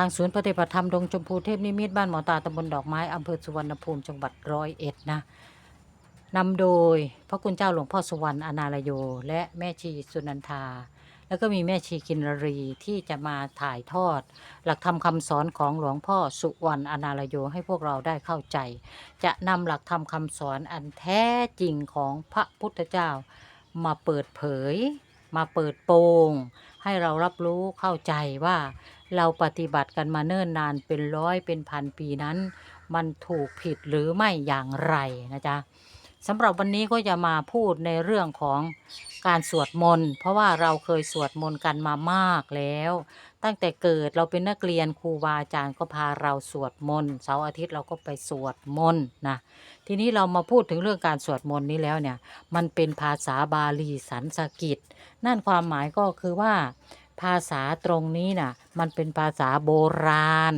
ทางศูนย์ปฏิบัติธรรมดงชมพูเทพนิมิตบ้านหมอตาตำบลดอกไม้อำเภอสุวรรณภูมิจังหวัดร้อยเอ็ดนะนำโดยพระคุณเจ้าหลวงพ่อสุวรรณอนาลโย และแม่ชีสุนันทา แล้วก็มีแม่ชีกินรีที่จะมาถ่ายทอด หลักธรรมคำสอนของหลวงพ่อสุวรรณอนาลโยให้พวกเราได้เข้าใจ จะนำหลักธรรมคำสอนอันแท้จริงของพระพุทธเจ้า มาเปิดเผย มาเปิดโปงให้เรารับรู้เข้าใจว่า เราปฏิบัติกันมาเนิ่นนานเป็นร้อยเป็นพันปีนั้น มันถูกผิดหรือไม่อย่างไรนะจ๊ะสำหรับวันนี้ก็จะมาพูดในเรื่องของการสวดมนต์เพราะว่าเราเคยสวดมนต์กันมามากแล้ว ตั้งแต่เกิดเราเป็นนักเรียนครูบาอาจารย์ก็พาเราสวดมนต์เสาร์อาทิตย์เราก็ไปสวดมนต์นะทีนี้เรามาพูดถึงเรื่องการสวดมนต์นี้แล้วเนี่ย มันเป็นภาษาบาลีสันสกิต นั่นความหมายก็คือว่า ภาษาตรงนี้น่ะ มันเป็นภาษาโบราณ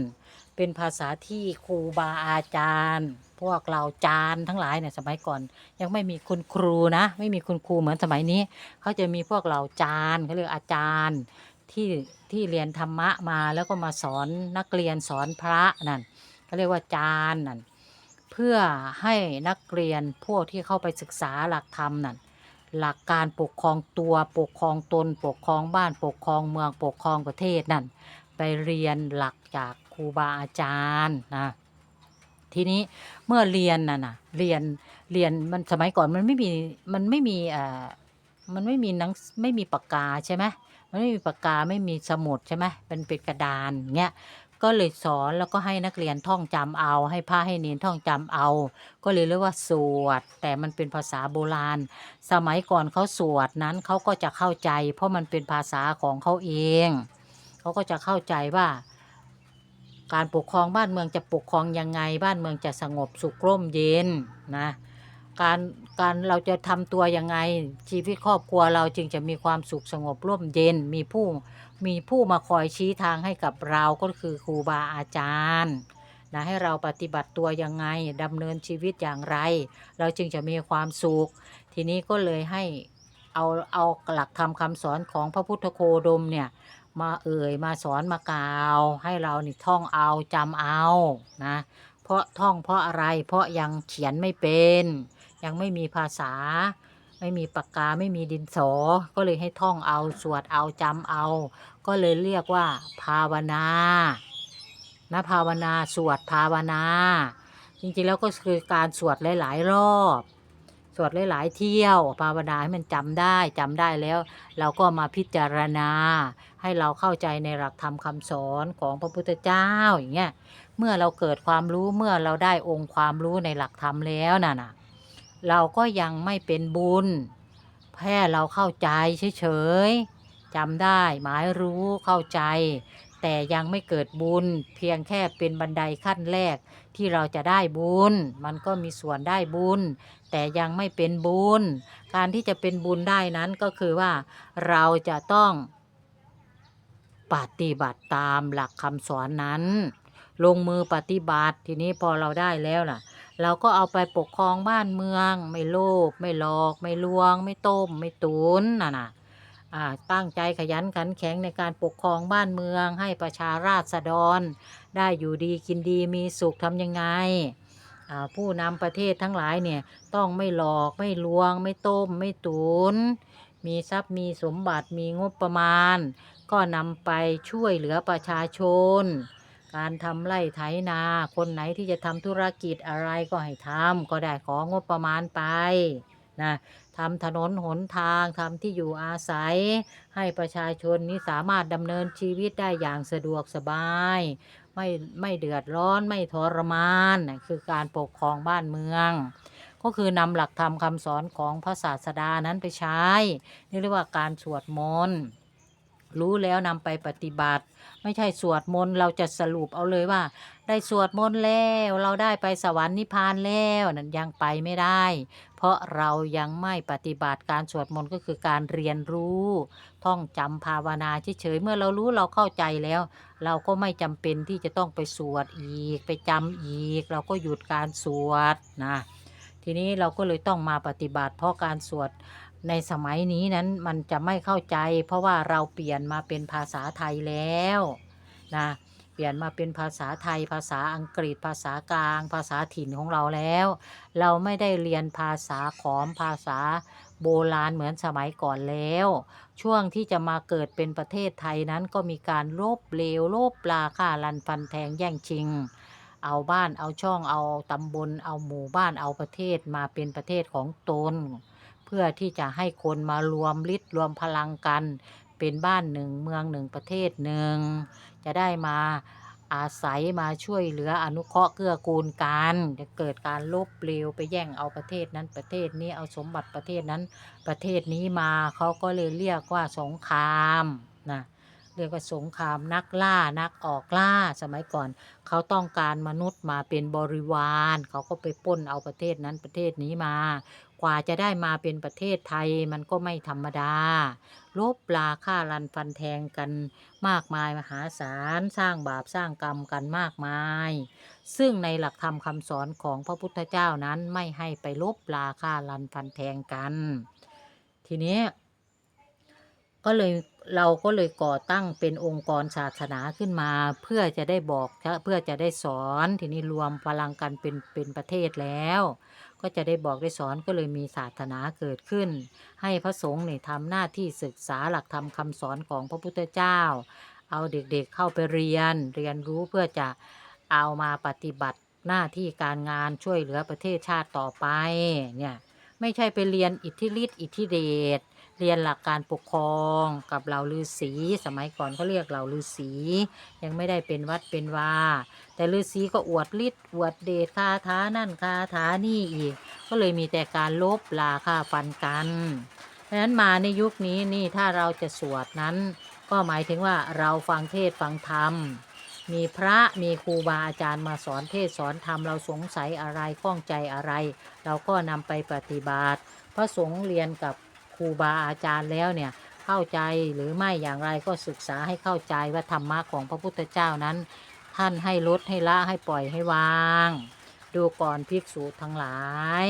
เป็นภาษาที่ครูบาอาจารย์ พวกเราจารย์ทั้งหลายเนี่ยสมัยก่อน ยังไม่มีคุณครูนะ ไม่มีคุณครูเหมือนสมัยนี้ เขาจะมีพวกเราจารย์เขาเรียกอาจารย์ที่ที่เรียนธรรมะมาแล้วก็มาสอนนักเรียนสอนพระนั่นเขาเรียกว่าจารย์นั่นเพื่อให้นักเรียนพวกที่เข้าไปศึกษาหลักธรรมนั่น หลักการปกครองตัวปกครองตน ปกครองบ้านปกครองเมืองปกครองประเทศนั่นไปเรียนหลักจากครูบาอาจารย์นะทีนี้เมื่อเรียนน่ะนะเรียนเรียนมันสมัยก่อนมันไม่มีมันไม่มีเอ่อมันไม่มีหนังไม่มีปากกาใช่ไหมมันไม่มีปากกาไม่มีสมุดใช่ไหมเป็นเป็นกระดานเงี้ย ก็เลยสอนแล้วก็ให้นักเรียนท่องจำเอา ให้พระให้เนนท่องจำเอา ก็เลยเรียกว่าสวด แต่มันเป็นภาษาโบราณ สมัยก่อนเขาสวดนั้นเขาก็จะเข้าใจ เพราะมันเป็นภาษาของเขาเองเขาก็จะเข้าใจว่าการปกครองบ้านเมืองจะปกครองยังไง บ้านเมืองจะสงบสุขร่มเย็นนะการการเราจะทำตัวยังไงชีวิตครอบครัวเราจึงจะมีความสุขสงบร่มเย็นมีผู้ มีผู้มาคอยชี้ทางให้กับเราก็คือครูบาอาจารย์นะให้เราปฏิบัติตัวยังไงดำเนินชีวิตอย่างไร เราจึงจะมีความสุข ทีนี้ก็เลยให้เอาเอาหลักธรรมคำสอนของพระพุทธโคดมเนี่ยมาเอ่ยมาสอนมากล่าว ให้เรานี่ท่องเอาจำเอานะเพราะท่องเพราะอะไรเพราะยังเขียนไม่เป็น ยังไม่มีภาษา ไม่มีปากกาไม่มีดินสอ ก็เลยให้ท่องเอาสวดเอาจำเอา ก็เลยเรียกว่า ภาวนานะภาวนาสวดภาวนา จริงๆแล้วก็คือการสวดหลาย ๆ รอบ สวดหลาย ๆ เที่ยวภาวนาให้มันจำได้จำได้แล้ว เราก็มาพิจารณา ให้เราเข้าใจในหลักธรรมคำสอนของพระพุทธเจ้าอย่างเงี้ยเมื่อเราเกิดความรู้เมื่อเราได้องค์ความรู้ในหลักธรรมแล้วน่ะนะเราก็ยังไม่เป็นบุญแค่เราเข้าใจเฉยๆ จำได้หมายรู้เข้าใจ แต่ยังไม่เกิดบุญ เพียงแค่เป็นบันไดขั้นแรกที่เราจะได้บุญ มันก็มีส่วนได้บุญ แต่ยังไม่เป็นบุญ การที่จะเป็นบุญได้นั้นก็คือว่าเราจะต้องปฏิบัติตามหลักคำสอนนั้น ลงมือปฏิบัติทีนี้พอเราได้แล้วล่ะ เราก็เอาไปปกครองบ้านเมือง ไม่โลภไม่หลอก ไม่ลวง ไม่ต้ม ไม่ตุนน่ะนะ ตั้งใจขยันขันแข็งในการปกครองบ้านเมือง ให้ประชาราษฎร ได้อยู่ดีกินดีมีสุขทำยังไงผู้นำประเทศทั้งหลายเนี่ยต้องไม่หลอกไม่ลวง ไม่ต้มไม่ตุน มีทรัพย์มีสมบัติมีงบประมาณ ก็นำไปช่วยเหลือประชาชน การทำไร่ไถนาคนไหนที่จะทำธุรกิจอะไรก็ให้ทำก็ได้ของบประมาณไป นะทำถนนหนทางทำที่อยู่อาศัย ให้ประชาชนนี้สามารถดำเนินชีวิตได้อย่างสะดวกสบาย ไม่ไม่เดือดร้อนไม่ทรมานนะคือการปกครองบ้านเมือง ก็คือนำหลักธรรมคำสอนของพระศาสดานั้นไปใช้นี่เรียกว่าการสวดมนต์ รู้แล้วนำไปปฏิบัติ ไม่ใช่สวดมนต์เราจะสรุปเอาเลยว่า ได้สวดมนต์แล้วเราได้ไปสวรรค์นิพพานแล้วนั่นยังไปไม่ได้ เพราะเรายังไม่ปฏิบัติการสวดมนต์ก็คือการเรียนรู้ ท่องจำภาวนาเฉยๆเมื่อเรารู้เราเข้าใจแล้ว เราก็ไม่จำเป็นที่จะต้องไปสวดอีก ไปจำอีก เราก็หยุดการสวดนะทีนี้เราก็เลยต้องมาปฏิบัติ เพราะการสวด ในสมัยนี้นั้นมันจะไม่เข้าใจ เพราะว่าเราเปลี่ยนมาเป็นภาษาไทยแล้วนะเปลี่ยนมาเป็นภาษาไทย ภาษาอังกฤษ ภาษากลาง ภาษาถิ่นของเราแล้ว เราไม่ได้เรียนภาษาขอมภาษาโบราณเหมือนสมัยก่อนแล้ว ช่วงที่จะมาเกิดเป็นประเทศไทยนั้นก็มีการลบเลวลบลาค่ารันฟันแทงแย่งชิง เอาบ้านเอาช่องเอาตำบลเอาหมู่บ้านเอาประเทศมาเป็นประเทศของตน พื่อที่จะให้คนมารวมฤทธิ์รวมพลังกัน เป็นบ้านหนึ่งเมืองหนึ่งประเทศหนึ่ง จะได้มาอาศัยมาช่วยเหลืออนุเคราะห์เกื้อกูลกันจะเกิดการลบเปลวไปแย่งเอาประเทศนั้นประเทศนี้เอาสมบัติประเทศนั้นประเทศนี้มาเขาก็เลยเรียกว่าสงครามนะเรียกว่าสงครามนักล่านักออกล่าสมัยก่อน เขาต้องการมนุษย์มาเป็นบริวาร เขาก็ไปปล้นเอาประเทศนั้นประเทศนี้มา กว่าจะได้มาเป็นประเทศไทยมันก็ไม่ธรรมดา ลบลาฆ่ารันฟันแทงกันมากมายมหาศาลสร้างบาปสร้างกรรมกันมากมาย ซึ่งในหลักธรรมคำสอนของพระพุทธเจ้านั้นไม่ให้ไปลบลาฆ่ารันฟันแทงกัน ทีนี้ ก็เลยเราก็เลยก่อตั้งเป็นองค์กรศาสนาขึ้นมา เพื่อจะได้บอกเพื่อจะได้สอนทีนี้รวมพลังกันเป็นเป็นประเทศแล้ว ก็จะได้บอกได้สอนก็เลยมีศาสนาเกิดขึ้น ให้พระสงฆ์เนี่ยทำหน้าที่ศึกษาหลักธรรมคำสอนของพระพุทธเจ้า เอาเด็กๆเข้าไปเรียน เรียนรู้เพื่อจะเอามาปฏิบัติหน้าที่การงานช่วยเหลือประเทศชาติต่อไปเนี่ยไม่ใช่ไปเรียนอิทธิฤทธิ์อิทธิเดช เรียนหลักการปกครองกับเหล่าฤาษีสมัยก่อนเขาเรียกเหล่าฤาษียังไม่ได้เป็นวัดเป็นวาแต่ฤาษีก็อวดฤทธิ์อวดเดชคาถานั่นคาถานี่อีก ก็เลยมีแต่การลบลาค่าฟันกันดังนั้นมาในยุคนี้นี่ถ้าเราจะสวดนั้น ก็หมายถึงว่าเราฟังเทศฟังธรรมมีพระมีครูบาอาจารย์มาสอนเทศสอนธรรมเราสงสัยอะไรข้องใจอะไร เราก็นำไปปฏิบัติ พระสงฆ์เรียนกับ รูบาอาจารย์แล้วเนี่ยเข้าใจหรือไม่อย่างไรก็ศึกษาให้เข้าใจว่าธรรมะของพระพุทธเจ้านั้น ท่านให้ลดให้ละให้ปล่อยให้วาง ดูก่อนภิกษุทั้งหลาย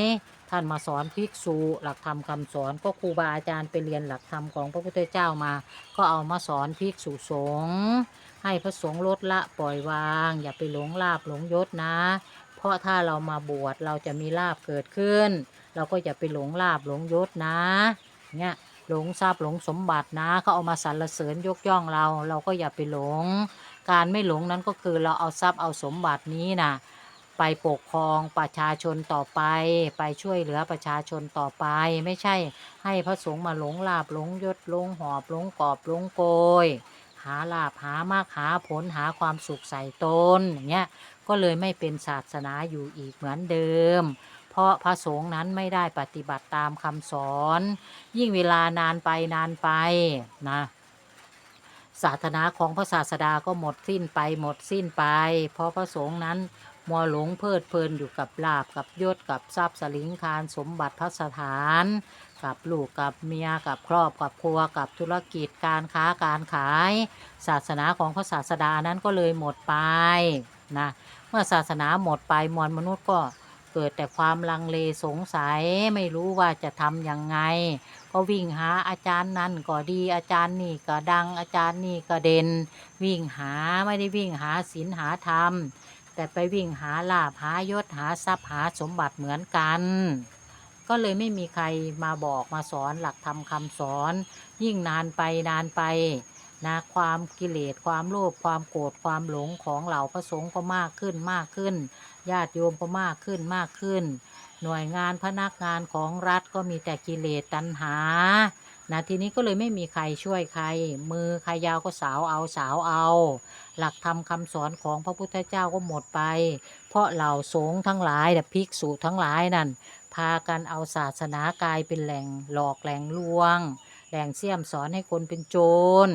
ท่านมาสอนภิกษุหลักธรรมคำสอนก็ครูบาอาจารย์ไปเรียนหลักธรรมของพระพุทธเจ้ามา ก็เอามาสอนภิกษุสงฆ์ให้พระสงฆ์ลดละปล่อยวาง อย่าไปหลงลาบหลงยศนะ เพราะถ้าเรามาบวชเราจะมีลาบเกิดขึ้น เราก็อย่าไปหลงลาบหลงยศนะ เนี่ยหลงทรัพย์หลงสมบัตินะเขาเอามาสรรเสริญยกย่องเรา เราก็อย่าไปหลง การไม่หลงนั้นก็คือเราเอาทรัพย์เอาสมบัตินี้นะไปปกครองประชาชนต่อไป ไปช่วยเหลือประชาชนต่อไป ไม่ใช่ให้พระสงฆ์มาหลงลาบหลงยศหลงหอบหลงกอบหลงโกย หาลาบหามากหาผลหาความสุขใส่ตนอย่างเงี้ยก็เลยไม่เป็นศาสนาอยู่อีกเหมือนเดิม เพราะพระสงฆ์นั้นไม่ได้ปฏิบัติตามคำสอน ยิ่งเวลานานไปนานไปนะศาสนาของพระศาสดาก็หมดสิ้นไปหมดสิ้นไป เพราะพระสงฆ์นั้นมัวหลงเพลิดเพลินอยู่กับลาบกับยศกับทรัพย์สลิงคารสมบัติพัสถาน กับลูกกับเมียกับครอบกับครัวกับธุรกิจการค้าการขาย ศาสนาของพระศาสดานั้นก็เลยหมดไปนะเมื่อศาสนาหมดไปมวลมนุษย์ก็ เกิดแต่ความลังเลสงสัยไม่รู้ว่าจะทำยังไง ก็วิ่งหาอาจารย์นั่นก็ดีอาจารย์นี่ก็ดังอาจารย์นี่ก็เด่น วิ่งหาไม่ได้วิ่งหาศีลหาธรรม แต่ไปวิ่งหาลาภหายศหาทรัพย์หาสมบัติเหมือนกัน ก็เลยไม่มีใครมาบอกมาสอนหลักธรรมคำสอน ยิ่งนานไปนานไป นะความกิเลสความโลภความโกรธความหลงของเหล่าพระสงฆ์ก็มากขึ้นมากขึ้น ญาติโยมก็มากขึ้นมากขึ้น หน่วยงานพนักงานของรัฐก็มีแต่กิเลสตัณหานะทีนี้ก็เลยไม่มีใครช่วยใคร มือใครยาวก็สาวเอาสาวเอา หลักธรรมคำสอนของพระพุทธเจ้าก็หมดไป เพราะเหล่าสงฆ์ทั้งหลายแต่ภิกษุทั้งหลายนั่นพากันเอาศาสนากลายเป็นแหล่งหลอกแหล่งลวง แหล่งเสี่ยมสอนให้คนเป็นโจร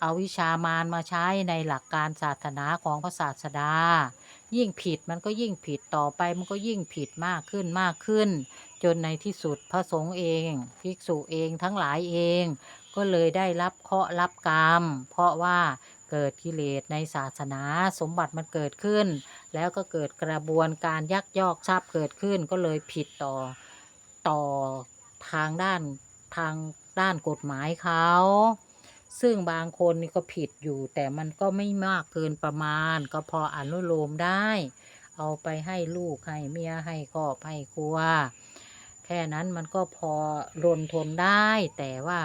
เอาวิชามารมาใช้ในหลักการศาสนาของพระศาสดา ยิ่งผิดมันก็ยิ่งผิดต่อไปมันก็ยิ่งผิดมากขึ้นมากขึ้น จนในที่สุดพระสงฆ์เอง ภิกษุเองทั้งหลายเอง ก็เลยได้รับเคราะห์รับกรรม เพราะว่าเกิดกิเลสในศาสนาสมบัติมันเกิดขึ้น แล้วก็เกิดกระบวนการยักยอกทรัพย์เกิดขึ้นก็เลยผิดต่อต่อทางด้านทางด้านกฎหมายเขา ซึ่งบางคนนี่ก็ผิดอยู่ แต่มันก็ไม่มากเกินประมาณ ก็พออนุโลมได้ เอาไปให้ลูก ให้เมียให้ครอบให้ครัว แค่นั้นมันก็พอรนทนได้ แต่ว่า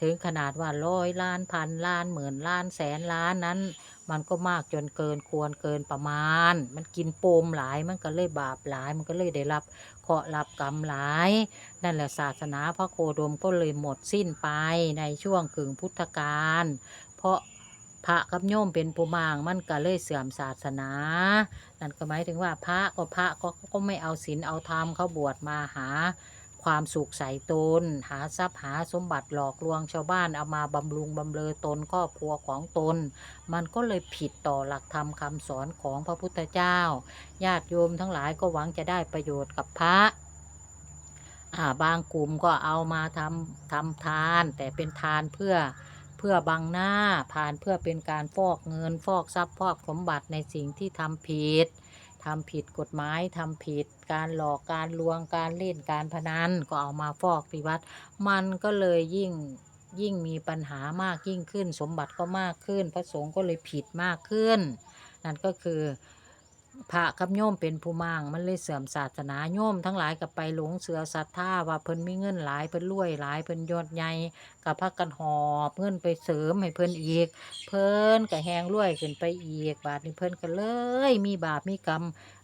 ถึงขนาดว่าร้อยล้านพันล้านหมื่นล้านแสนล้านนั้น มันก็มากจนเกินควรเกินประมาณ มันกินโปมหลาย มันก็เลยบาปหลาย มันก็เลยได้รับเคราะห์รับกรรมหลาย นั่นแหละศาสนาพระโคดมก็เลยหมดสิ้นไปในช่วงกึ่งพุทธกาล เพราะพระกับโยมเป็นผู้มางมันก็เลยเสื่อมศาสนา นั่นก็หมายถึงว่าพระก็พระก็ก็ไม่เอาศีลเอาธรรมเขาบวชมาหา ความสุขใส่ตน หาทรัพย์หาสมบัติหลอกลวงชาวบ้านเอามาบำรุงบำเรอตนครอบครัวของตน มันก็เลยผิดต่อหลักธรรมคำสอนของพระพุทธเจ้า ญาติโยมทั้งหลายก็หวังจะได้ประโยชน์กับพระาบางกลุ่มก็เอามาทำทำทาน แต่เป็นทานเพื่อเพื่อบังหน้าผ่านเพื่อเป็นการฟอกเงินฟอกทรัพย์ฟอกสมบัติในสิ่งที่ทำผิด ทำผิดกฎหมายทำผิด การหลอกการลวงการเล่นการพนันก็เอามาฟอกที่วัด มันก็เลยยิ่งยิ่งมีปัญหามากยิ่งขึ้น สมบัติก็มากขึ้น พระสงฆ์ก็เลยผิดมากขึ้น นั่นก็คือพระกับโยมเป็นผู้มั่งมันเลยเสื่อมศาสนาโยมทั้งหลายกับไปหลงเสือศรัทธาว่าเพิ่นมีเงินหลายเพิ่นรวยหลายเพิ่นยอดใหญ่กับพักกันหอบเงินไปเสริมให้เพิ่นอีก เพิ่นก็แหงรวยขึ้นไปอีก บาดนี้เพิ่นก็เลย มีบาปมีกรรม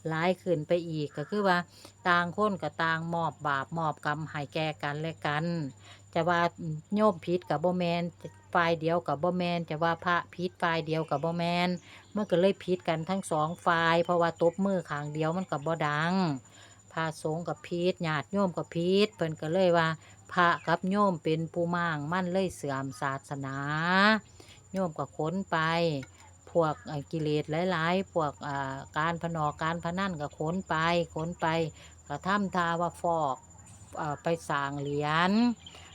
หลายขึ้นไปอีกก็คือว่า ต่างคนก็ต่างมอบบาปมอบกรรมให้แก่กันและกัน จะว่าโยมผิดกับบ่แมนฝ่ายเดียวกับบ่แมนจะว่าพระผิดฝ่ายเดียวกับบ่แมนมันก็เลยผิดกันทั้งสองฝ่าย เพราะว่าตบมือขางเดียวมันกับบ่ดังพระสงฆ์กับพีดญาติโยมกับพีดเพิ่นก็เลยว่า พระกับโยมเป็นผู้มั่งมั่นเลยเสื่อมศาสนา โยมก็ขนไปพวกกิเลสหลาย ๆ พวกการพนอกการพนันก็ขนไปขนไปก็ทำทาว่าฟอกอไปสร้างเหรียญ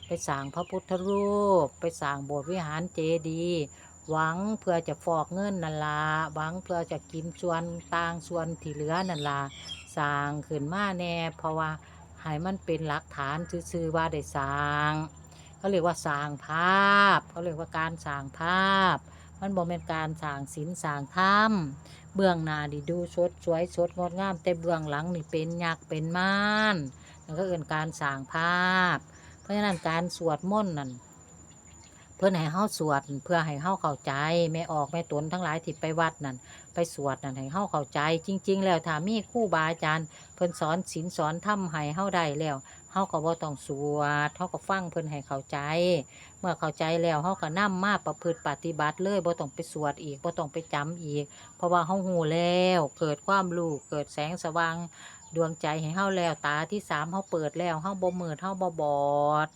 ไปสร้างพระพุทธรูป ไปสร้างโบสถ์วิหารเจดีย์หวังเพื่อจะฟอกเงินนันละหวังเพื่อจะกินส่วนต่างส่วนที่เหลือนันละสร้างขึ้นมาแน่เพราะว่า ให้มันเป็นหลักฐานซื่อๆว่าได้สร้างเขาเรียกว่าสร้างภาพเขาเรียกว่าการสร้างภาพ มันบ่เป็นการสร้างศิลสร้างธรรมเบื้องหน้าดิดูสดสวยสดงดงาม แต่เบื้องหลังนี่เป็นยักษ์เป็นม่านนั่นก็เอินการสร้างภาพ เพราะฉะนั้นการสวดมนต์นั่นเพื่อให้เฮาสวดเพื่อให้เฮาเข้าใจแม่ออกแม่ตนทั้งหลายที่ไปวัดนั่น ไปสวดนั่นให้เฮาเข้าใจ จริง ๆ แล้วถ้ามีครูบาอาจารย์เพิ่นสอนศีลสอนธรรมให้เฮาได้แล้วเฮาก็บ่ต้องสวดเฮาก็ฟังเพิ่นให้เข้าใจ เมื่อเข้าใจแล้วเฮาก็นำมาประพฤติปฏิบัติเลยบ่ต้องไปสวดอีกบ่ต้องไปจำอีก เพราะว่าเฮาฮู้แล้วเกิดความรู้เกิดแสงสว่างดวงใจให้เฮาแล้วตาที่สามเฮาเปิดแล้วเฮาบ่มืดเฮาบ่บอด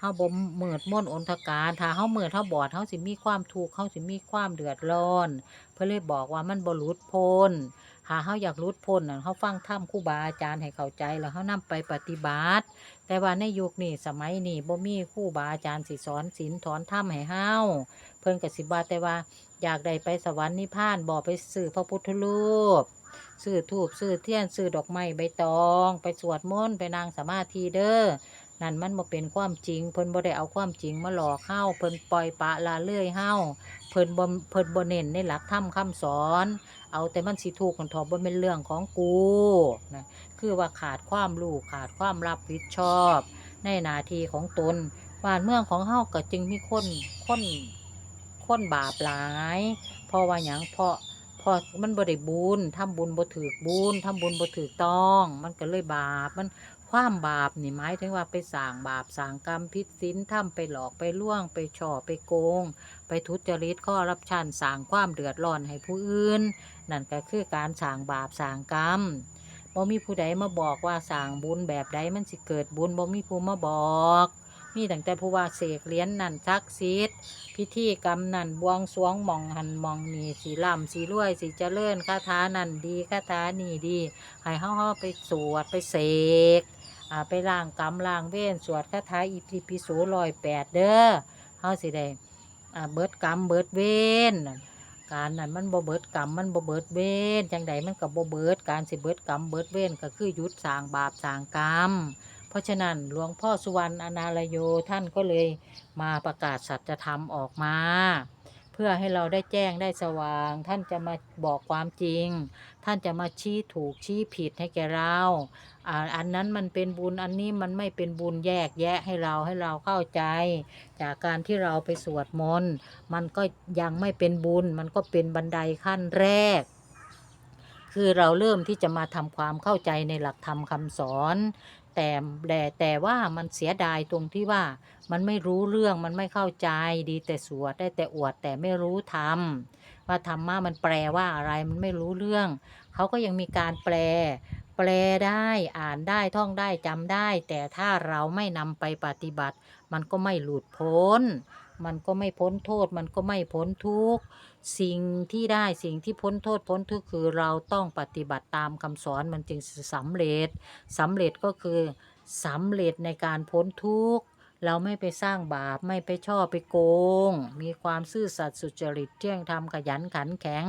เฮาบ่มืดม่นอนทการถ้าเฮามืดเฮาบอดเฮาสิมีความทุกข์เฮาสิมีความเดือดร้อน เพิ่นเลยบอกว่ามันบ่หลุดพ้นหาเฮาอยากหลุดพ้นน่ะเฮาฟังธรรมครูบาอาจารย์ให้เข้าใจแล้วเฮานำไปปฏิบัติ แต่ว่าในยุคนี้สมัยนี้บ่มีครูบาอาจารย์สิสอนศีลสอนธรรมให้เฮาเพิ่นก็สิว่าแต่ว่าอยากได้ไปสวรรค์นิพพานบ่ไปซื้อพระพุทธรูปซื้อทูบซื้อเทียนซื้อดอกไม้ใบตอง ไปสวดมนต์ไปนั่งสมาธิเด้อ นั่นมันบ่เป็นความจริง เพิ่นบ่ได้เอาความจริงมาหลอกเฮาเพิ่นปล่อยปะละเลื่อยเฮาเพิ่นบ่เพิ่นบ่เน้นในหลักธรรมคำสอน เอาแต่มันสิถูกคนทอบบ่เป็นเรื่องของกูนะคือว่าขาดความรู้ขาดความรับผิดชอบ ในหน้าที่ของตนบ้านเมืองของเฮาก็จึงมีคนคนคนบาปหลายเพราะว่าหยังเพราะพราะมันบ่ได้บุญทำบุญบ่ถูกบุญทำบุญบ่ถูกต้อง มันก็เลยบาปมัน ความบาปนี่หมายถึงว่าไปสร้างบาปสร้างกรรมพิษสินทำไปหลอกไปล่วง ไปช่อไปโกง ไปทุจริตข้อรับชันสร้างความเดือดร้อนให้ผู้อื่น นั่นก็คือการสร้างบาปสร้างกรรมบ่มีผู้ใดมาบอกว่าสร้างบุญแบบใดมันสิเกิดบุญบ่มีผู้มาบอก มีตั้งแต่ผู้ว่าเสกเหรียญนั่นซักซีดพิธีกรรมนั่นบวงสรวงมองหันมองนี่สีล่ำสีรวยสีเจริญคาถานั่นดีคาถานี่ดี ให้เฮาเฮาไปสวดไปเสก อ่าไปล้างกรรมล้างเวรสวดคาถาอิติปิโสร้อยแปดเด้อเฮาสิได้อ่าเบิดกรรมเบิดเวนการนั้นมันบ่เบิดกรรมมันบ่เบิดเวรจังใดมันก็บ่เบิดการสิเบิดกรรมเบิดเวรก็คือหยุดสร้างบาปสร้างกรรมเพราะฉะนั้นหลวงพ่อสุวรรณอนาลโยท่านก็เลยมาประกาศสัจธรรมออกมา พื่อให้เราได้แจ้งได้สว่าง ท่านจะมาบอกความจริง ท่านจะมาชี้ถูกชี้ผิดให้แก่เราอ่าอันนั้นมันเป็นบุญอันนี้มันไม่เป็นบุญแยกแยะให้เราให้เราเข้าใจ จากการที่เราไปสวดมนต์มันก็ยังไม่เป็นบุญ มันก็เป็นบันไดขั้นแรกคือเราเริ่มที่จะมาทำความเข้าใจในหลักธรรมคำสอน แต่แต่แต่ว่ามันเสียดายตรงที่ว่ามันไม่รู้เรื่องมันไม่เข้าใจดีแต่สวดได้แต่อวดแต่ไม่รู้ธรรมว่าธรรมะมันแปลว่าอะไรมันไม่รู้เรื่อง เขาก็ยังมีการแปล แปลได้อ่านได้ท่องได้จำได้ แต่ถ้าเราไม่นำไปปฏิบัติ มันก็ไม่หลุดพ้น มันก็ไม่พ้นโทษ มันก็ไม่พ้นทุกข์สิ่งที่ได้สิ่งที่พ้นโทษพ้นทุกข์คือเราต้องปฏิบัติตามคำสอนมันจึงสำเร็จสำเร็จก็คือสำเร็จในการพ้นทุกข์ เราไม่ไปสร้างบาปไม่ไปช่อไปโกง มีความซื่อสัตย์สุจริตเที่ยงธรรมขยันขันแข็ง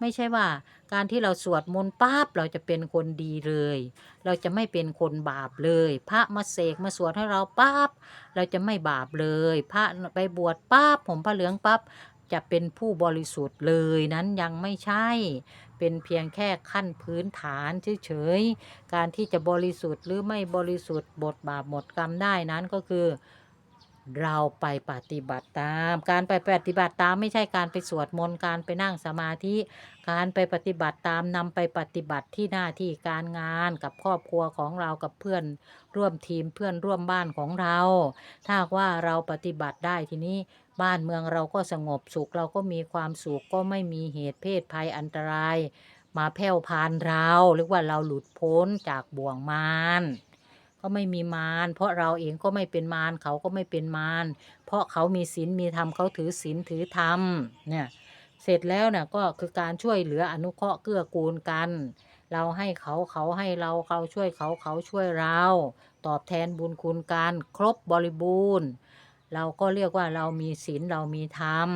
ไม่ใช่ว่าการที่เราสวดมนต์ปั๊บเราจะเป็นคนดีเลย เราจะไม่เป็นคนบาปเลย พระมาเสกมาสวดให้เราปั๊บเราจะไม่บาปเลย พระไปบวชปั๊บผมผ้าเหลืองปั๊บจะเป็นผู้บริสุทธิ์เลยนั้นยังไม่ใช่ เป็นเพียงแค่ขั้นพื้นฐานเฉยๆ การที่จะบริสุทธิ์หรือไม่บริสุทธิ์บทบาปหมดกรรมได้นั้นก็คือ เราไปปฏิบัติตาม การไปปฏิบัติตามไม่ใช่การไปสวดมนต์การไปนั่งสมาธิ การไปปฏิบัติตามนำไปปฏิบัติที่หน้าที่การงานกับครอบครัวของเรากับเพื่อนร่วมทีมเพื่อนร่วมบ้านของเรา ถ้าว่าเราปฏิบัติได้ทีนี้ บ้านเมืองเราก็สงบสุขเราก็มีความสุขก็ไม่มีเหตุเพศภัยอันตราย มาแผ่วพานเราเรียกว่าเราหลุดพ้นจากบ่วงมารก็ไม่มีมารเพราะเราเองก็ไม่เป็นมารเขาก็ไม่เป็นมารเพราะเขามีศีลมีธรรมเขาถือศีลถือธรรมเนี่ยเสร็จแล้วเนี่ยก็คือการช่วยเหลืออนุเคราะห์เกื้อกูลกัน เราให้เขาเขาให้เราเขาช่วยเขาเขาช่วยเรา ตอบแทนบุญคุณกัน ครบบริบูรณ์ เราก็เรียกว่าเรามีศีลเรามีธรรม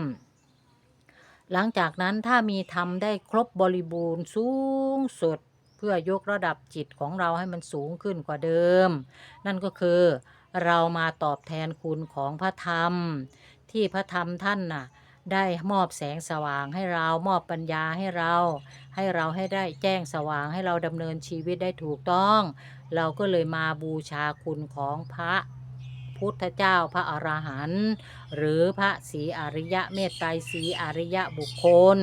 หลังจากนั้นถ้ามีธรรมได้ครบบริบูรณ์สูงสุด เพื่อยกระดับจิตของเราให้มันสูงขึ้นกว่าเดิม นั่นก็คือเรามาตอบแทนคุณของพระธรรม ที่พระธรรมท่านน่ะได้มอบแสงสว่างให้เรามอบปัญญาให้เรา ให้เราให้ได้แจ้งสว่างให้เราดำเนินชีวิตได้ถูกต้อง เราก็เลยมาบูชาคุณของพระ พุทธเจ้าพระอรหันต์หรือพระศรีอริยะเมตไตรศรีอริยะบุคคล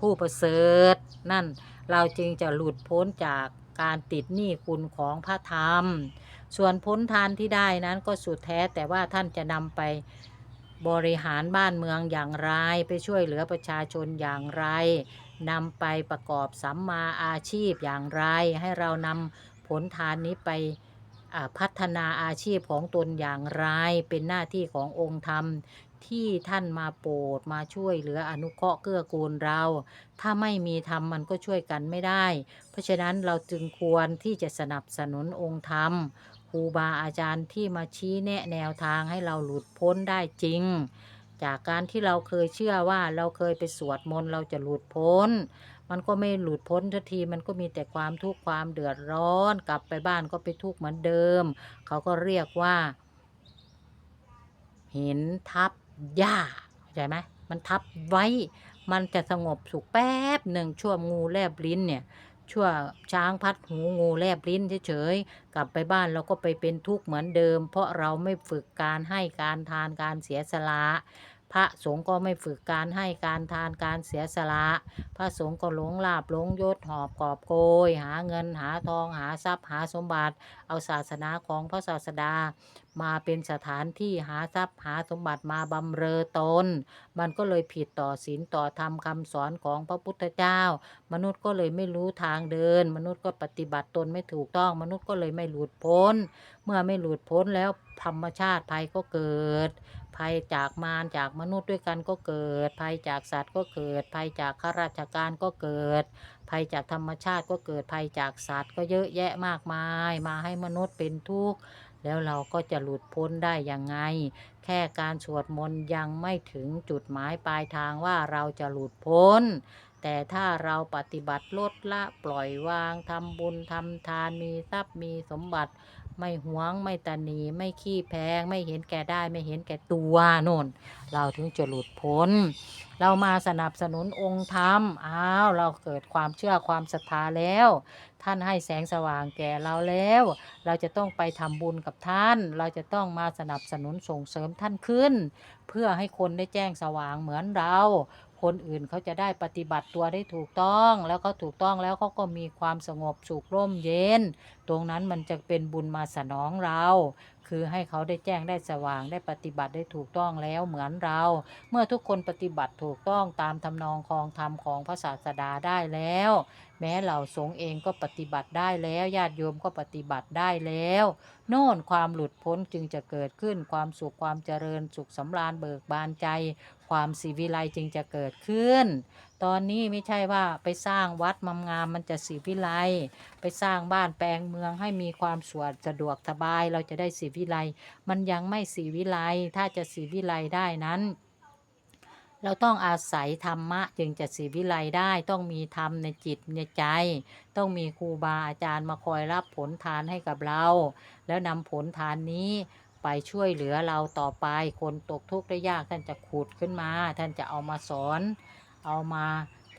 ผู้ประเสริฐ นั่นเราจึงจะหลุดพ้นจากการติดหนี้คุณของพระธรรม ส่วนพ้นทานที่ได้นั้นก็สุดแท้แต่ว่าท่านจะนำไปบริหารบ้านเมืองอย่างไร ไปช่วยเหลือประชาชนอย่างไรนำไปประกอบสัมมาอาชีพอย่างไร ให้เรานำผลทานนี้ไป พัฒนาอาชีพของตนอย่างไร เป็นหน้าที่ขององค์ธรรมที่ท่านมาโปรดมาช่วยเหลืออนุเคราะห์เกื้อกูลเรา ถ้าไม่มีธรรมมันก็ช่วยกันไม่ได้ เพราะฉะนั้นเราจึงควรที่จะสนับสนุนองค์ธรรมครูบาอาจารย์ที่มาชี้แนะแนวทางให้เราหลุดพ้นได้จริง จากการที่เราเคยเชื่อว่าเราเคยไปสวดมนต์เราจะหลุดพ้น มันก็ไม่หลุดพ้นทันทีมันก็มีแต่ความทุกข์ความเดือดร้อน กลับไปบ้านก็ไปทุกข์เหมือนเดิม เขาก็เรียกว่าเห็นทับหญ้าเข้าใจไหมมันทับไว้ มันจะสงบสุขแป๊บหนึ่งชั่วงงูแลบลิ้นเนี่ยชั่วช้างพัดหูงูแลบลิ้นเฉยๆกลับไปบ้านเราก็ไปเป็นทุกข์เหมือนเดิม เพราะเราไม่ฝึกการให้การทานการเสียสละ พระสงฆ์ก็ไม่ฝึกการให้การทานการเสียสละ พระสงฆ์ก็หลงลาบหลงยศหอบกอบโกย หาเงินหาทองหาทรัพย์หาสมบัติ เอาศาสนาของพระศาสดา มาเป็นสถานที่หาทรัพย์หาสมบัติมาบำเรอตน มันก็เลยผิดต่อศีลต่อธรรมคำสอนของพระพุทธเจ้า มนุษย์ก็เลยไม่รู้ทางเดิน มนุษย์ก็ปฏิบัติตนไม่ถูกต้อง มนุษย์ก็เลยไม่หลุดพ้น เมื่อไม่หลุดพ้นแล้วธรรมชาติภัยก็เกิด ภัยจากมารจากมนุษย์ด้วยกันก็เกิด ภัยจากสัตว์ก็เกิด ภัยจากข้าราชการก็เกิด ภัยจากธรรมชาติก็เกิด ภัยจากสัตว์ก็เยอะแยะมากมาย มาให้มนุษย์เป็นทุกข์แล้วเราก็จะหลุดพ้นได้ยังไง แค่การสวดมนต์ยังไม่ถึงจุดหมายปลายทางว่าเราจะหลุดพ้น แต่ถ้าเราปฏิบัติลดละปล่อยวางทำบุญทำทานมีทรัพย์มีสมบัติ ไม่หวงไม่ตะหนีไม่ขี้แพง ไม่เห็นแก่ได้ไม่เห็นแก่ตัวโน่น เราถึงจะหลุดพ้น เรามาสนับสนุนองค์ธรรมอ้าวเราเกิดความเชื่อความศรัทธาแล้ว ท่านให้แสงสว่างแก่เราแล้ว เราจะต้องไปทำบุญกับท่าน เราจะต้องมาสนับสนุนส่งเสริมท่านขึ้น เพื่อให้คนได้แจ้งสว่างเหมือนเรา คนอื่นเขาจะได้ปฏิบัติตัวได้ถูกต้อง แล้วเขาถูกต้องแล้วเขาก็มีความสงบสุขร่มเย็น ตรงนั้นมันจะเป็นบุญมาสนองเรา คือให้เขาได้แจ้งได้สว่างได้ปฏิบัติได้ถูกต้องแล้วเหมือนเรา เมื่อทุกคนปฏิบัติถูกต้องตามทำนองคองธรรมของพระศาสดาได้แล้ว แม้เหล่าสงฆ์เองก็ปฏิบัติได้แล้วญาติโยมก็ปฏิบัติได้แล้ว โน่นความหลุดพ้นจึงจะเกิดขึ้นความสุขความเจริญสุขสำราญเบิกบานใจ ความสีวิไลจึงจะเกิดขึ้น ตอนนี้ไม่ใช่ว่าไปสร้างวัดมางามมันจะสีวิไลไปสร้างบ้านแปลงเมืองให้มีความสวดสะดวกสบายเราจะได้สีวิไลมันยังไม่สีวิไลถ้าจะสีวิไลได้นั้น เราต้องอาศัยธรรมะจึงจะสีวิไลได้ต้องมีธรรมในจิตในใจ ต้องมีครูบาอาจารย์มาคอยรับผลทานให้กับเรา แล้วนำผลทานนี้ไปช่วยเหลือเราต่อไปคนตกทุกข์ได้ยากท่านจะขุดขึ้นมา ท่านจะเอามาสอน เอามา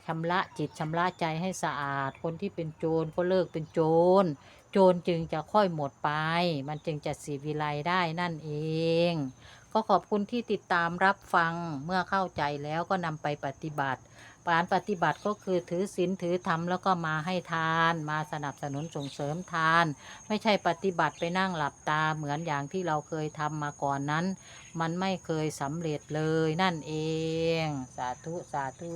ชำระจิตชำระใจให้สะอาด คนที่เป็นโจรก็เลิกเป็นโจร โจรจึงจะค่อยหมดไป มันจึงจะสีวิไลได้นั่นเอง ก็ขอบคุณที่ติดตามรับฟังเมื่อเข้าใจแล้วก็นำไปปฏิบัติการปฏิบัติก็คือถือศีลถือธรรมแล้วก็มาให้ทาน มาสนับสนุนส่งเสริมทาน ไม่ใช่ปฏิบัติไปนั่งหลับตาเหมือนอย่างที่เราเคยทำมาก่อนนั้น มันไม่เคยสำเร็จเลยนั่นเอง สาธุ สาธุ